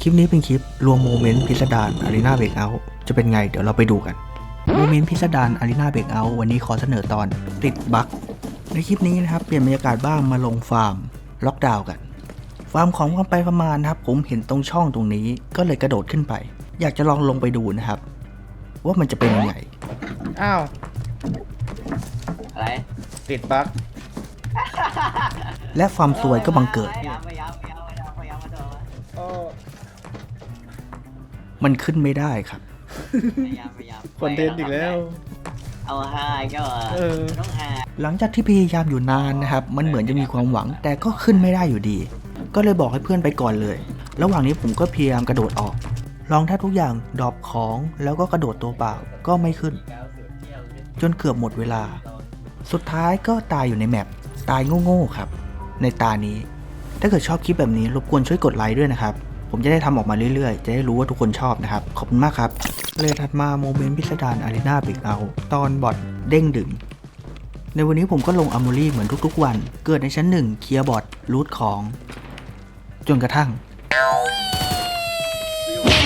คลิปนี้เป็นคลิปรวมโมเมนต์พิสดารอารีนาเบรกเอาจะเป็นไงเดี๋ยวเราไปดูกัน โมเมนต์พิสดารอารีนาเบรกเอาวันนี้ขอเสนอตอนติดบั๊กในคลิปนี้นะครับเปลี่ยนบรรยากาศบ้างมาลงฟาร์ม ล็อกดาวน์กัน ฟาร์มของความไปประมาณนะครับ ผมเห็นตรงช่องตรงนี้ก็เลยกระโดดขึ้นไป อยากจะลองลงไปดูนะครับ ว่ามันจะเป็นยังไง อ้าว อะไรติดบั๊กและความซวยก็บังเกิดพยายาม มันขึ้นไม่ได้ครับ พยายามพยายามคอนเทนต์อีกแล้ว เอาฮาอีก็เออ ต้องฮาหลังจากที่พยายามอยู่นานนะครับ มันเหมือนจะมีความหวัง แต่ก็ขึ้นไม่ได้อยู่ดี ก็เลยบอกให้เพื่อนไปก่อนเลย ระหว่างนี้ผมก็พยายามกระโดดออก ลองแทบทุกอย่างดรอปของแล้วก็กระโดดตัวเปล่าก็ไม่ขึ้น จนเกือบหมดเวลา สุดท้ายก็ตายอยู่ในแมปตายโง่ๆครับ ในตานี้ ถ้าเกิดชอบคลิปแบบนี้รบกวนช่วยกดไลค์ด้วยนะครับ ผมจะได้ทำออกมาเรื่อยๆ จะได้รู้ว่าทุกคนชอบนะครับ ขอบคุณมากครับเลยถัดมาโมเมนต์พิสดารอารีนาบิกเอา ตอนบอทเด้งดึงในวันนี้ผมก็ลงอัม o รี่เหมือนทุกๆวัน เกิดในชั้นหนึ่งเคลียร์บอทรูทของ จนกระทั่ง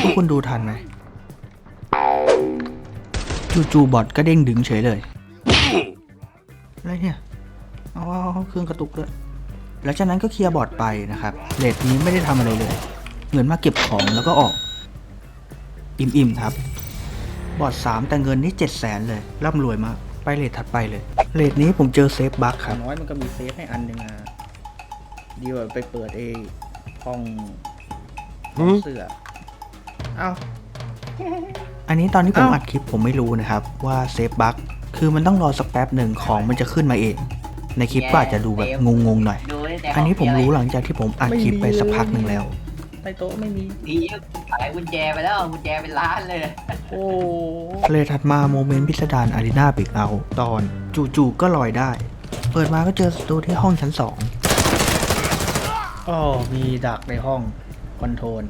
ทุกคนดูทันไหมจู่ๆบอทก็เด้งดึงเฉยเลยอะไรเนี่ยเอาเอาเอาเครื่องกระตุกด้วยหลังจากนั้นก็เคลียร์บอดไปนะครับเลดนี้ไม่ได้ทำอะไรเลย เหมือนมาเก็บของแล้วก็ออก อิ่มๆครับ บอร์ดสามแต่เงินนี่เจ็ดแสนเลย ร่ำรวยมากไปเลทถัดไปเลยเลทนี้ผมเจอเซฟบัคอครับย่างน้อยมันก็มีเซฟให้อันหนึ่งอะดีกว่าไปเปิดเอห้องห้องเสื้อเอ้าอันนี้ตอนที่ผมอ้าวอัดคลิปผมไม่รู้นะครับ ว่าเซฟบัคคือมันต้องรอสักแป๊บหนึ่งของมันจะขึ้นมาเอง ในคลิปก็อาจจะดูแบบงงๆหน่อยดูได้แต่อันนี้ผมรู้หลังจากที่ผมอัดคลิปไปสักพักหนึ่งแล้ว ใต้โต๊ะไม่มีผีขายกุญแจไปแล้วกุญแจเป็นล้านเลย โอ้เลยถัดมาโมเมนต์พิสดารอารีนาบิกเอา ตอนจู่ๆก็ลอยได้ เปิดมาก็เจอศัตรูที่ห้องชั้นสองอ๋อมีดักในห้องคอนโทรล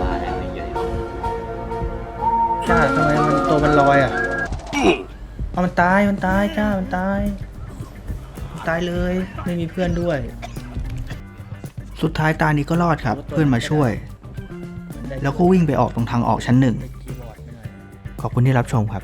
ว่าแล้วไม่เยอะจ้าทำไมมันตัวมันลอยอะเอามันตายมันตายจ้ามันตายมันตายเลยไม่มีเพื่อนด้วย สุดท้ายตานี้ก็รอดครับ เพื่อนมาช่วยเหมือนได้แล้วก็วิ่งไปออกตรงทางออกชั้นหนึ่งได้คีย์บอร์ดไม่หน่อยขอบคุณที่รับชมครับ